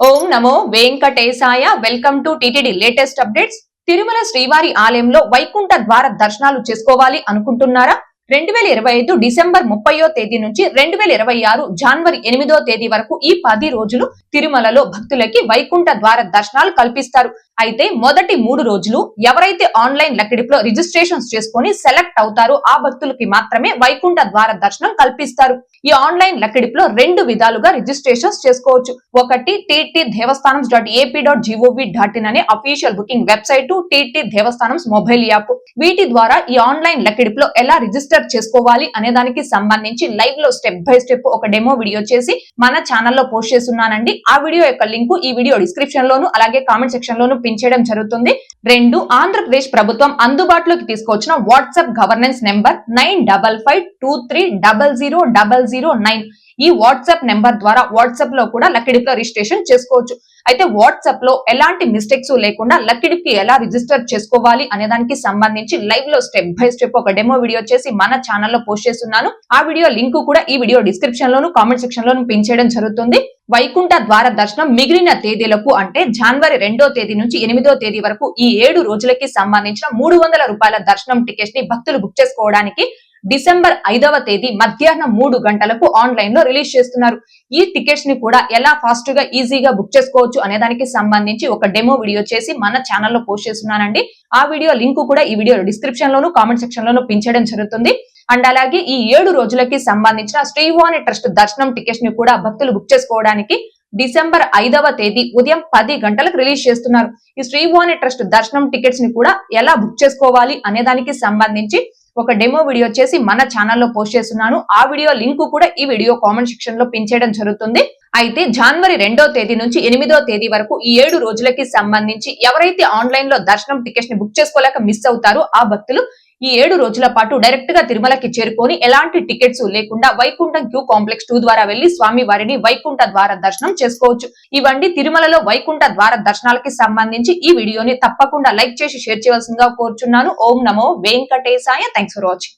ఓం నమో వెంకటేశాయ. Welcome to TTD latest updates Tirumala శ్రీవారి ఆలయంలో వైకుంఠ ద్వార దర్శనాలు చేసుకోవాలి అనుకుంటున్నారా? రెండు వేల ఇరవై ఐదు డిసెంబర్ ముప్పయో తేదీ నుంచి రెండు వేల ఇరవై ఆరు జనవరి ఎనిమిదో తేదీ వరకు ఈ పది రోజులు తిరుమలలో భక్తులకి వైకుంఠ ద్వార దర్శనాలు కల్పిస్తారు. అయితే మొదటి మూడు రోజులు ఎవరైతే ఆన్లైన్ లెక్కడిపులో రిజిస్ట్రేషన్స్ చేసుకొని సెలెక్ట్ అవుతారో ఆ భక్తులకి మాత్రమే వైకుంఠ ద్వార దర్శనం కల్పిస్తారు. ఈ ఆన్లైన్ లెక్కడిపులో రెండు విధాలుగా రిజిస్ట్రేషన్స్ చేసుకోవచ్చు. ఒకటి TT Devasthanam dot AP dot gov dot in అనే official booking website TT Devasthanam mobile app. వీటి ద్వారా ఈ ఆన్లైన్ లెక్కడిపులో ఎలా రిజిస్టర్ చేసుకోవాలి అనే దానికి సంబంధించి లైవ్లో స్టెప్ బై స్టెప్ ఒక డెమో వీడియో చేసి మన ఛానల్లో పోస్ట్ చేస్తున్నానండి. ఆ వీడియో యొక్క లింక్ ఈ వీడియో డిస్క్రిప్షన్ లోను అలాగే కామెంట్ సెక్షన్ లోను పిన్ చేయడం జరుగుతుంది. రెండు ఆంధ్రప్రదేశ్ ప్రభుత్వం అందుబాటులోకి తీసుకొచ్చిన WhatsApp governance number nine double five two three double zero double zero nine. ఈ వాట్సాప్ నెంబర్ ద్వారా వాట్సాప్లో కూడా లక్కిడిప్లో రిజిస్ట్రేషన్ చేసుకోవచ్చు. అయితే వాట్సాప్లో ఎలాంటి మిస్టేక్స్ లేకుండా లక్కిడిప్కి ఎలా రిజిస్టర్ చేసుకోవాలి అనే దానికి సంబంధించి లైవ్లో స్టెప్ బై స్టెప్ ఒక డెమో వీడియో చేసి మన ఛానల్లో పోస్ట్ చేస్తున్నాను. ఆ వీడియో లింక్ కూడా ఈ వీడియో డిస్క్రిప్షన్ లోను కామెంట్ సెక్షన్ లోను పిన్ చేయడం జరుగుతుంది. వైకుంఠ ద్వార దర్శనం మిగిలిన తేదీలకు అంటే జనవరి రెండో తేదీ నుంచి ఎనిమిదో తేదీ వరకు ఈ ఏడు రోజులకి సంబంధించిన మూడు వందల రూపాయల దర్శనం టికెట్స్ని భక్తులు బుక్ చేసుకోవడానికి డిసెంబర్ ఐదవ తేదీ మధ్యాహ్నం మూడు గంటలకు ఆన్లైన్లో రిలీజ్ చేస్తున్నారు. ఈ టికెట్స్ని కూడా ఎలా ఫాస్ట్గా ఈజీగా బుక్ చేసుకోవచ్చు అనే దానికి సంబంధించి ఒక డెమో వీడియో చేసి మన ఛానల్లో పోస్ట్ చేస్తున్నానండి. ఆ వీడియో లింక్ కూడా ఈ వీడియో డిస్క్రిప్షన్ లోను కామెంట్ సెక్షన్ లోను పెంచడం జరుగుతుంది. అండ్ అలాగే ఈ ఏడు రోజులకి సంబంధించిన శ్రీవాణి ట్రస్ట్ దర్శనం టికెట్స్ని కూడా భక్తులు బుక్ చేసుకోవడానికి డిసెంబర్ ఐదవ తేదీ ఉదయం పది గంటలకు రిలీజ్ చేస్తున్నారు. ఈ శ్రీవాణి ట్రస్ట్ దర్శనం టికెట్స్ని కూడా ఎలా బుక్ చేసుకోవాలి అనే దానికి సంబంధించి ఒక డెమో వీడియో చేసి మన ఛానల్లో పోస్ట్ చేస్తున్నాను. ఆ వీడియో లింక్ కూడా ఈ వీడియో కామెంట్ సెక్షన్లో పిన్ చేయడం జరుగుతుంది. అయితే జనవరి రెండో తేదీ నుంచి ఎనిమిదో తేదీ వరకు ఈ ఏడు రోజులకి సంబంధించి ఎవరైతే ఆన్లైన్లో దర్శనం టికెట్స్ని బుక్ చేసుకోలేక మిస్ అవుతారో ఆ భక్తులు ఈ ఏడు రోజుల పాటు డైరెక్ట్గా తిరుమలకి చేరుకొని ఎలాంటి టికెట్స్ లేకుండా వైకుంఠం క్యూ కాంప్లెక్స్ టూ ద్వారా వెళ్ళి స్వామి వారిని వైకుంఠ ద్వార దర్శనం చేసుకోవచ్చు. ఇవన్నీ తిరుమలలో వైకుంఠ ద్వార దర్శనాలకి సంబంధించి ఈ వీడియోని తప్పకుండా లైక్ చేసి షేర్ చేయవలసిందిగా కోరుచున్నాను. ఓం నమో వెంకటేశాయ. Thanks for watching